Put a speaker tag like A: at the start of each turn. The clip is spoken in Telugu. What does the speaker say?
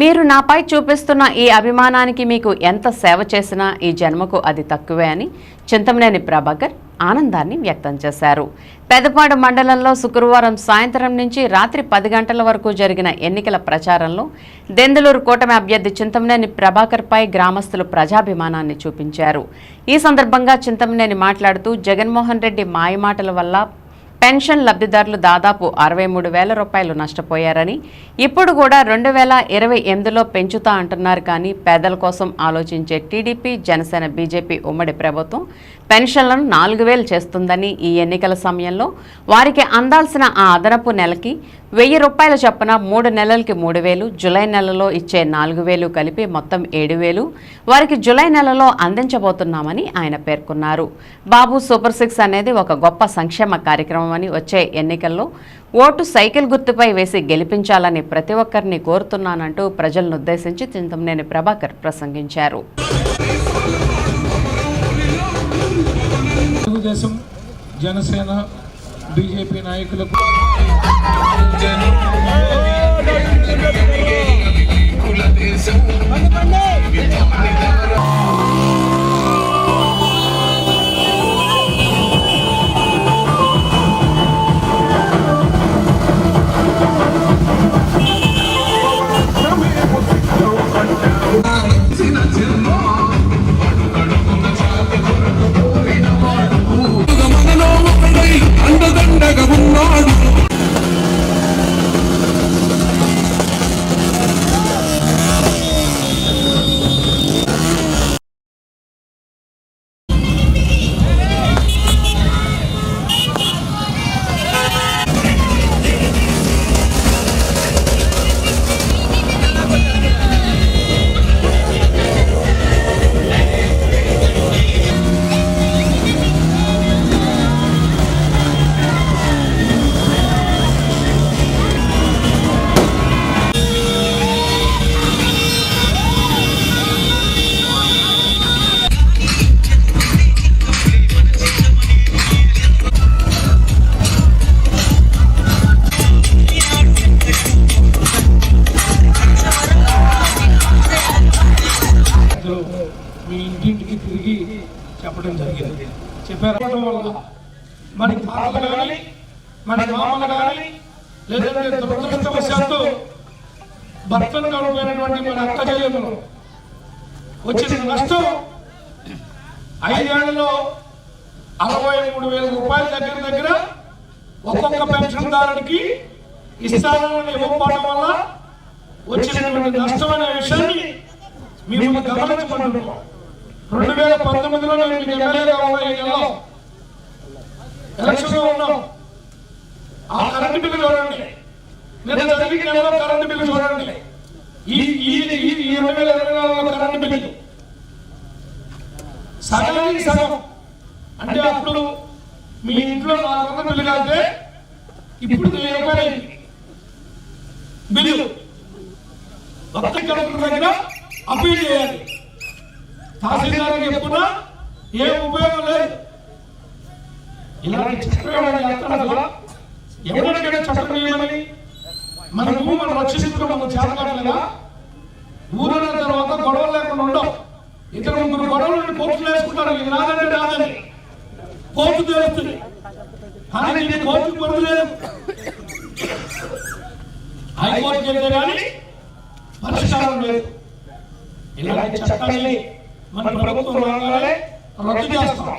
A: మీరు నాపై చూపిస్తున్న ఈ అభిమానానికి మీకు ఎంత సేవ చేసినా ఈ జన్మకు అది తక్కువే అని చింతమనేని ప్రభాకర్ ఆనందాన్ని వ్యక్తం చేశారు. పెదపాడు మండలంలో శుక్రవారం సాయంత్రం నుంచి రాత్రి పది గంటల వరకు జరిగిన ఎన్నికల ప్రచారంలో దెందులూరు కూటమి అభ్యర్థి చింతమనేని ప్రభాకర్పై గ్రామస్తులు ప్రజాభిమానాన్ని చూపించారు. ఈ సందర్భంగా చింతమనేని మాట్లాడుతూ జగన్మోహన్ రెడ్డి మాయమాటల వల్ల పెన్షన్ లబ్ధిదారులు దాదాపు అరవై మూడు వేల రూపాయలు నష్టపోయారని ఇప్పుడు కూడా రెండు వేల ఇరవై ఎనిమిదిలో పెంచుతా అంటున్నారు కానీ పేదల కోసం ఆలోచించే టీడీపీ జనసేన బీజేపీ ఉమ్మడి ప్రభుత్వం పెన్షన్లను నాలుగు వేలు చేస్తుందని ఈ ఎన్నికల సమయంలో వారికి అందాల్సిన ఆ అదనపు నెలకి వెయ్యి రూపాయల చొప్పున మూడు నెలలకి మూడు వేలు జులై నెలలో ఇచ్చే నాలుగు వేలు కలిపి మొత్తం ఏడు వేలు వారికి జులై నెలలో అందించబోతున్నామని ఆయన పేర్కొన్నారు. బాబు సూపర్ సిక్స్ అనేది ఒక గొప్ప సంక్షేమ కార్యక్రమం అని వచ్చే ఎన్నికల్లో ఓటు సైకిల్ గుర్తుపై వేసి గెలిపించాలని ప్రతి ఒక్కరిని కోరుతున్నానంటూ ప్రజలను ఉద్దేశించి చింతమనేని ప్రభాకర్ ప్రసంగించారు.
B: తెలుగుదేశం జనసేన బీజేపీ నాయకులకు
C: మనలో
B: ఇంటింటికి తిరిగి చెప్పడం జరిగింది. చెప్పారు. వల్ల మన తాతలు కానీ మన మామలు కానీ లేదంటే దురదృష్టవశాత్తు భర్తను కోల్పోయినటువంటి మన అక్క చెల్లెములు వచ్చిన నష్టం ఐదేళ్ళలో అరవై మూడు వేల రూపాయల దగ్గర దగ్గర ఒక్కొక్క పెన్షన్దారుడికి ఇస్తానని ఇవ్వకపోవడం వల్ల వచ్చినటువంటి నష్టం అనే విషయాన్ని మేము గమనించమంటున్నాం రెండు వేల పంతొమ్మిదిలో నేను ఎమ్మెల్యేగా ఉన్న ఎలక్షన్లో ఉన్నాం. ఆ కరెంటు బిల్లు చూడండి. నిన్న జరిగిన నెలలో కరెంటు బిల్లు చూడండి. ఈ ఈ ఈ రెండు వేల ఇరవై నాలుగులో కరెంటు బిల్లు. సగానికి సగం. అంటే అప్పుడు మీ ఇంట్లో నాలుగు వందల బిల్లు కాదే ఇప్పుడు వెయ్యి రూపాయలు బిల్లు. ఒక్క కలెక్టర్ దగ్గర అప్పీల్ చేయాలి. తహసీల్దార్ చెప్పుకున్నా ఏం ఉపయోగం లేదు. ఇలాంటి చట్టం చేస్తున్నారు ఎవరికైనా చట్టం చేయమని మన భూమి మనం రక్షించుకోవడం మనం చేతకాట్లేదా ఊరన్న తర్వాత గొడవలు లేకుండా ఉండవు. ఇతర ముగ్గురు గొడవలు ఉండి కోర్టులు వేసుకుంటారు. ఇది రాదంటే రాదని కోర్టు తెలుస్తుంది కానీ నేను కోర్టుకు పొందలేదు లేదు హైకోర్టుకి వెళ్తే కానీ పరిష్కారం లేదు. ఇలాంటి చట్టాన్ని మన ప్రభుత్వం రద్దు చేస్తాం.